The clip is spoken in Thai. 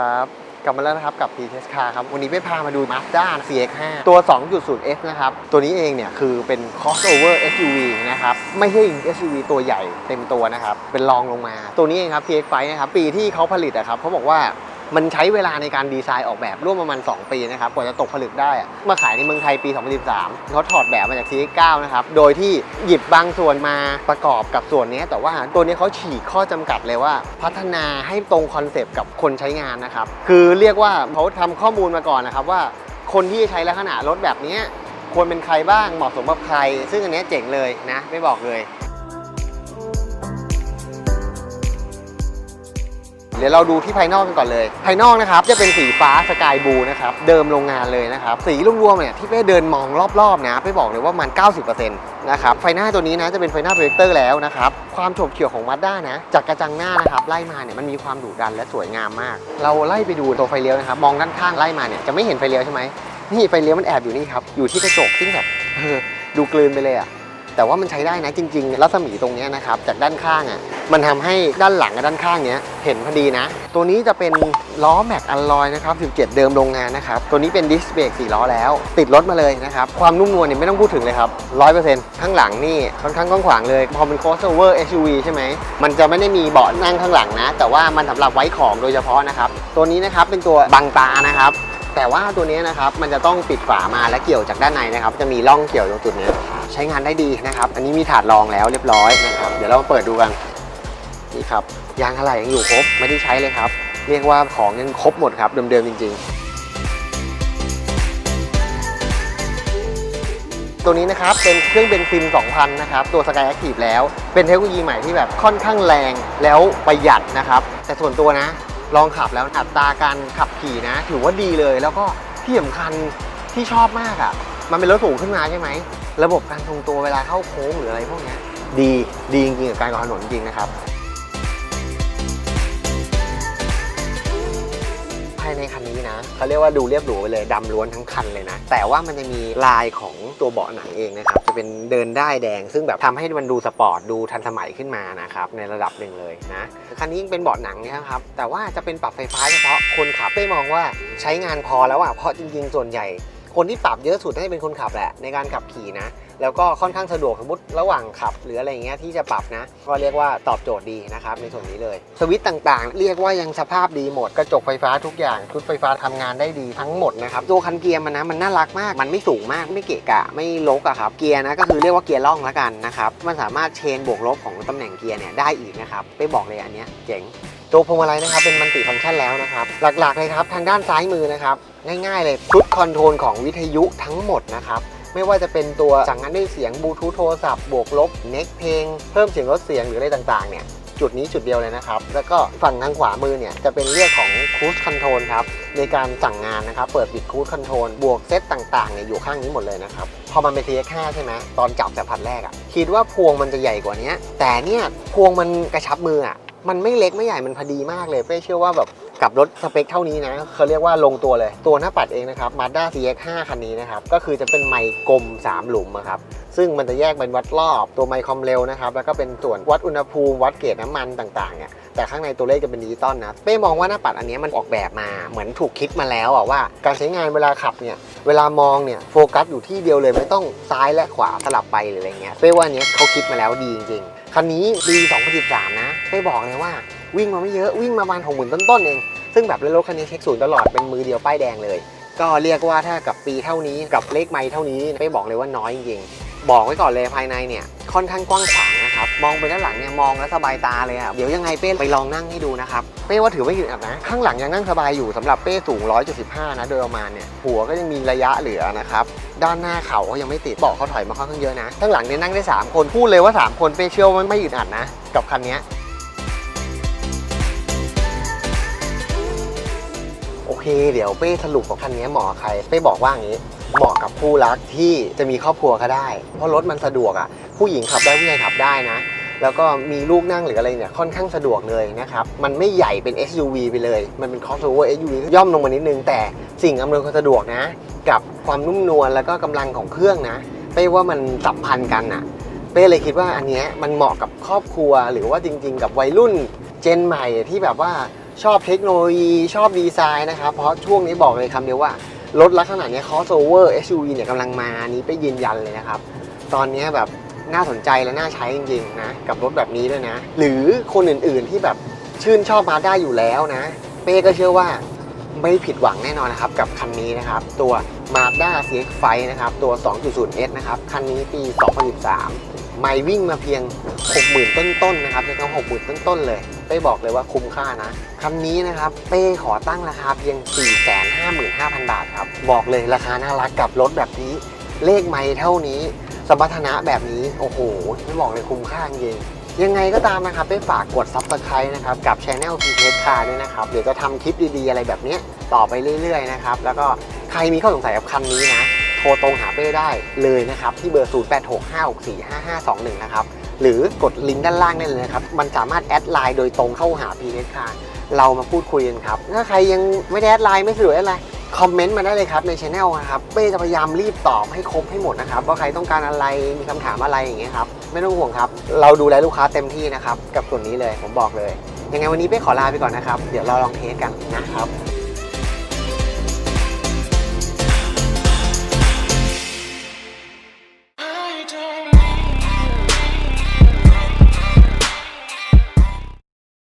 ครับ กลับมาแล้วนะครับกับ p t s Car ครับ วันนี้ไปพามาดู Mazda CX-5 ตัว 2.0S นะครับ ตัวนี้เองเนี่ยคือเป็น crossover SUV นะครับ ไม่ใช่ SUV ตัวใหญ่เต็มตัวนะครับ เป็นรองลงมา ตัวนี้เองครับ CX-5 นะครับ ปีที่เขาผลิตอะครับเขาบอกว่า มันใช้เวลาในการดีไซน์ออกแบบร่วมประมาณ 2 ปีนะครับกว่าจะตกผลึกได้มาขายในเมืองไทยปี 2013เขาถอดแบบมาจาก CX-9 นะครับ โดยที่หยิบบางส่วนมาประกอบกับส่วนนี้แต่ว่าตัวนี้เขาฉีกข้อจำกัดเลยว่า พัฒนาให้ตรงคอนเซปต์กับคนใช้งานนะครับ คือเรียกว่าเขาทำข้อมูลมาก่อนนะครับว่าคนที่จะใช้ลักษณะรถแบบนี้ควรเป็นใครบ้างเหมาะสมกับใคร ซึ่งอันนี้เจ๋งเลยนะไม่บอกเลย เดี๋ยวเราดูที่ภายนอกกันก่อนเลย ภายนอกนะครับจะเป็นสีฟ้าสกายบลูนะครับเดิมโรงงานเลยนะครับสีรวมๆเนี่ยที่เป้เดินมองรอบๆนะเป้บอกเลยว่ามัน 90%นะครับไฟหน้าตัวนี้นะจะเป็นไฟหน้าโปรเจคเตอร์แล้วนะครับความโฉบเฉี่ยวของมาด้านะ จากกระจังหน้านะครับไล่มาเนี่ยมันมีความดุดันและสวยงามมาก เราไล่ไปดูตัวไฟเลี้ยวนะครับมองด้านข้างไล่มาเนี่ยจะไม่เห็นไฟเลี้ยวใช่ไหมนี่ไฟเลี้ยวมันแอบอยู่นี่ครับอยู่ที่กระจกซึ่งแบบเออดูกลืนไปเลยอะแต่ว่ามันใช้ได้นะจริงๆรัศมีตรงเนี้ยนะครับจากด้านข้างอะ มันทำให้ด้านหลังกับด้านข้างเนี้ยเห็นพอดีนะ ตัวนี้จะเป็นล้อแม็กอลลอยนะครับ 17 เดิมโรงงานนะครับ ตัวนี้เป็นดิสเบรก4ล้อแล้ว ติดรถมาเลยนะครับ ความนุ่มนวลเนี่ยไม่ต้องพูดถึงเลยครับ 100%ข้างหลังนี่ค่อนข้างกว้างขวางเลย พอเป็น crossover SUV ใช่ไหม มันจะไม่ได้มีเบาะนั่งข้างหลังนะ แต่ว่ามันสำหรับไว้ของโดยเฉพาะนะครับ ตัวนี้นะครับเป็นตัวบังตานะครับแต่ว่าตัวนี้นะครับมันจะต้องปิดฝามาและเกี่ยวจากด้านในนะครับ จะมีร่องเกี่ยวตรงจุดนี้ใช้งานได้ดีนะครับ อันนี้มีถาดรองแล้วเรียบร้อยนะครับ เดี๋ยวเราเปิดดูกัน นี่ครับยางอะไหล่ยังอยู่ครบไม่ได้ใช้เลยครับ เรียกว่าของยังครบหมดครับเดิมๆจริง ๆตัวนี้นะครับเป็นเครื่องเบนซิน 2,000 นะครับ ตัว Sky Active แล้ว เป็นเทคโนโลยีใหม่ที่แบบค่อนข้างแรงแล้วประหยัดนะครับ แต่ส่วนตัวนะ ลองขับแล้วอัตราการขับขี่นะ ถือว่าดีเลย แล้วก็ที่สำคัญที่ชอบมากอะ่ะ มันเป็นรถสูงขึ้นมาใช่ไหม ระบบการทรงตัวเวลาเข้าโค้งหรืออะไรพวกเนี้ยดีดีจริงๆกับการขับถนนจริงนะครับายในคันนี้นะเขาเรียกว่าดูเรียบหรูไปเลยดำล้วนทั้งคันเลยนะ แต่ว่ามันจะมีลายของตัวเบาะหนังเองนะครับ จะเป็นเดินได้แดง ซึ่งแบบทำให้มันดูสปอร์ตดูทันสมัยขึ้นมานะครับในระดับหนึ่งเลยนะคันนี้ยังเป็นเบาะหนังนะครับ แต่ว่าจะเป็นปรับไฟฟ้าเฉพาะคนขับเป้มองว่าใช้งานพอแล้วอะเพราะจริงๆส่วนใหญ่ คนที่ปรับเยอะสุดน่าจะเป็นคนขับแหละในการขับขี่นะ แล้วก็ค่อนข้างสะดวกสมมติระหว่างขับ หรืออะไรเงี้ยที่จะปรับนะ ก็เรียกว่าตอบโจทย์ดีนะครับในส่วนนี้เลย สวิตต่างๆ เรียกว่ายังสภาพดีหมดกระจกไฟฟ้าทุกอย่างชุดไฟฟ้าทำงานได้ดีทั้งหมดนะครับตัวคันเกียร์มันนะมันน่ารักมากมันไม่สูงมากไม่เกะกะไม่ลกอะครับเกียร์นะก็คือเรียกว่าเกียร์ล่องละกันนะครับมันสามารถเชนบวกลบของตำแหน่งเกียร์เนี่ยได้อีกนะครับไปบอกเลยอันเนี้ยเจ๋ง ตัวพวงมาลัยนะครับเป็นมัลติฟังก์ชันแล้วนะครับ หลักๆเลยครับทางด้านซ้ายมือนะครับ ง่ายๆเลยชุดคอนโทรลของวิทยุทั้งหมดนะครับไม่ว่าจะเป็นตัวสั่งงานด้วยเสียงบลูทูธโทรศัพท์บวกลบเน็กเพลง เพิ่มเสียงลดเสียงหรืออะไรต่างๆเนี่ยจุดนี้จุดเดียวเลยนะครับ แล้วก็ฝั่งทางขวามือเนี่ยจะเป็นเรื่องของครู e คอนโทรลครับในการสั่งงานนะครับ เปิดปิดครู e คอนโทรลบวกเซตต่างๆเนี่ยอยู่ข้างนี้หมดเลยนะครับ พอมันเป็น CX5 ใช่ไหมตอนจับสัมผัสแรกอะคิดว่าพวงมันจะใหญ่กว่านี้แต่เนี่ยพวงมันกระชับมืออะ มันไม่เล็กไม่ใหญ่มันพอดีมากเลยเป้เชื่อว่าแบบกับรถสเปคเท่านี้นะเขาเรียกว่าลงตัวเลย ตัวหน้าปัดเองนะครับ Mazda CX5 คันนี้นะครับ ก็คือจะเป็นไมค์กลมสามหลุมครับ ซึ่งมันจะแยกเป็นวัดรอบตัวไมค์ความเร็วนะครับแล้วก็เป็นส่วนวัดอุณหภูมิวัดเกรดน้ำมันต่างๆเนี่ยแต่ข้างในตัวเลขจะเป็นดิจิตอลนะเป้มองว่าหน้าปัดอันนี้มันออกแบบมาเหมือนถูกคิดมาแล้วอะว่า การใช้งานเวลาขับเนี่ยเวลามองเนี่ยโฟกัสอยู่ที่เดียวเลยไม่ต้องซ้ายและขวาสลับไปหรืออะไรเงี้ยเป้ว่าอันเนี้ยเขาคิดมาแล้วดีจริงๆคันนี้ปี2013 นะเป้บอกเลยว่าวิ่งมาไม่เยอะวิ่งมาประมาณ60,000ต้นๆเอง ซึ่งแบบรถคันนี้เช็คศูนย์ตลอดเป็นมือเดียวป้ายแดงเลย ก็เรียกว่าถ้ากับปีเท่านี้กับเลขไม้เท่านี้เป้บอกเลยว่าน้อยจริง บอกไว้ก่อนเลยภายในเนี่ยค่อนข้างกว้างขวางนะครับมองไปด้านหลังเนี่ยมองแล้วสบายตาเลยอะเดี๋ยวยังไงเป้ไปลองนั่งให้ดูนะครับเป้ว่าถือว่าอยู่อัดนะ ข้างหลังยังนั่งสบายอยู่สำหรับเป้สูง 175 นะโดยประมาณเนี่ยหัวก็ยังมีระยะเหลือนะครับด้านหน้าเขาก็ยังไม่ติดเบอกเขาถอยมาค่อนข้างเยอะนะข้างหลังเนี่ยนั่งได้ 3 คนพูดเลยว่า 3 คนเป้เชื่อว่ามันไม่อึดอัดนะ กับคันเนี้ เค เดี๋ยวเป้สรุปว่าคันนี้เหมาะกับใครเป้บอกว่าอย่างนี้ เหมาะกับผู้รักที่จะมีครอบครัวก็ได้ เพราะรถมันสะดวกอะ ผู้หญิงขับได้ผู้ชายขับได้นะ แล้วก็มีลูกนั่งหรืออะไรเนี่ยค่อนข้างสะดวกเลยนะครับ มันไม่ใหญ่เป็น SUV ไปเลย มันเป็น crossover SUV ย่อมลงมานิดนึง แต่สิ่งอำนวยความสะดวกนะ กับความนุ่มนวลแล้วก็กำลังของเครื่องนะ เป้ว่ามันสัมพันธ์กันอะเป้เลยคิดว่าอันเนี้ยมันเหมาะกับครอบครัวหรือว่าจริง ๆ กับวัยรุ่นเจนใหม่ที่แบบว่า ชอบเทคโนโลยีชอบดีไซน์นะครับ เพราะช่วงนี้บอกเลยคำเดียวว่ารถลักษณะนี้ crossover SUV เนี่ยกำลังมานี้ไปยืนยันเลยนะครับ ตอนนี้แบบน่าสนใจและน่าใช้จริงๆนะ กับรถแบบนี้ด้วยนะ หรือคนอื่นๆที่แบบชื่นชอบมาได้อยู่แล้วนะ เป้ก็เชื่อว่าไม่ผิดหวังแน่นอนนะครับ กับคันนี้นะครับ ตัว Mazda CX-5 นะครับ ตัว 2.0S นะครับ คันนี้ปี 2013 ไม่วิ่งมาเพียง 60,000 ต้นๆนะครับใช้คำว่า60,000 ต้นๆเลย เป้บอกเลยว่าคุ้มค่านะคันนี้นะครับเป้ขอตั้งราคาเพียง 455,000 บาทครับ บอกเลยราคาน่ารักกับรถแบบนี้ เลขไม่เท่านี้ สมรรถนะแบบนี้ โอ้โหไม่บอกเลยคุ้มค่าจริงยังไงก็ตามนะครับไปฝากกด Subscribe นะครับ กับ Channel p t Car ด้วยนะครับ เดี๋ยวจะทำคลิปดีๆ อะไรแบบนี้ต่อไปเรื่อยๆ นะครับ แล้วก็ใครมีข้อสงสัยกับคันนี้นะ โทรตรงหาเป้ได้เลยนะครับ ที่เบอร์ 0865645521 นะครับ หรือกดลิงก์ด้านล่างได้เลยนะครับ มันสามารถแอดไลน์โดยตรงเข้าหา p t Car เรามาพูดคุยกันครับ ถ้าใครยังไม่ได้แอดไลน์ไม่สะดวกอดไลน์คอมเมนต์มาได้เลยครับในช anel นะครับเป้จะพยายามรีบตอบให้ครบให้หมดนะครับ ว่าใครต้องการอะไรมีคำถามอะไรอย่างเงี้ยครับ ไม่ต้องห่วงครับ เราดูแลลูกค้าเต็มที่นะครับ กับส่วนนี้เลยผมบอกเลย ยังไงวันนี้เป้ขอลาไปก่อนนะครับ เดี๋ยวเราลองเทสกันนะครับ